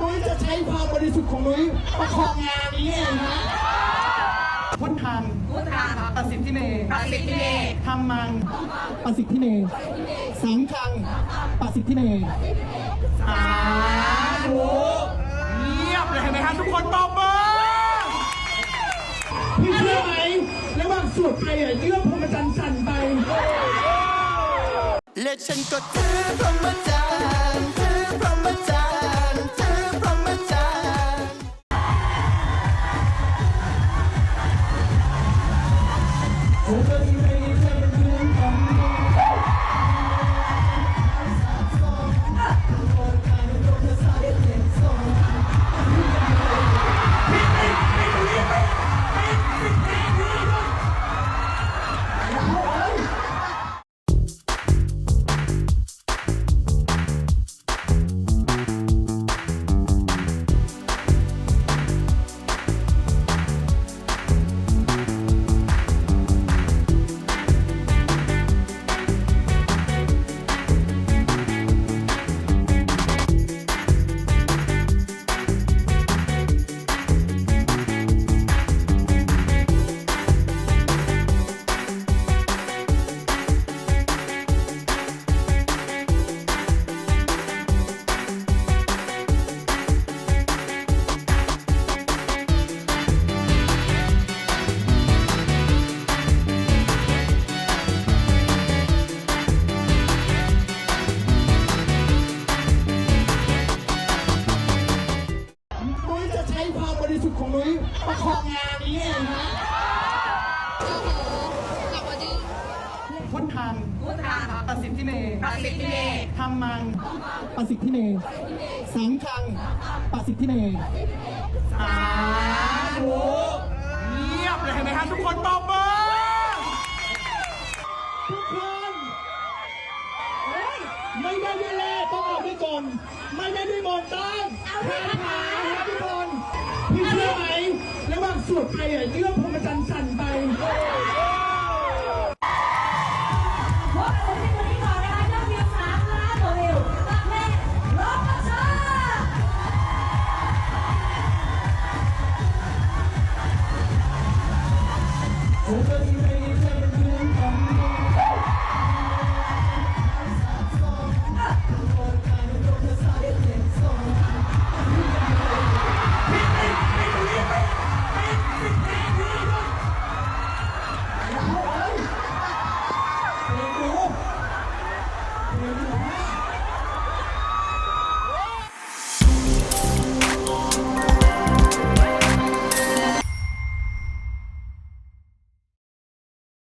นุ้ยจะใช้ความบริสุทธิ์ของนุ้ยประคองงานนี้เองฮะพุทธังพุทธาครับประสิทธิเมประสิทธิเมธรรมังประสิทธิเมสังฆังประสิทธิเมสาธุเงียบเลยเห็นไหมฮะทุกคนตบมือพี่เชื่อไหมระหว่างสวดไปอะเยื่อพรหมจรรย์สั่นไปและฉันก็ถือพรหมจรรย์ถือพรหมจรร ความบริสุทธิ์ของนุ้ยประคองงานนี้เองฮะพุทธังพุทธาครับประสิทธิเมประสิทธิเมธรรมังประสิทธิเมสังฆังประสิทธิเมสาธุเงียบเลยเห็นไหมฮะทุกคนตบมือทุกคนเฮ้ยไม่ได้ด้วยเล่ห์ต้องเอาด้วยกลไม่ได้ด้วยมนต์ สวดไปอะเรื่อพรหมจรรย์สั่นไป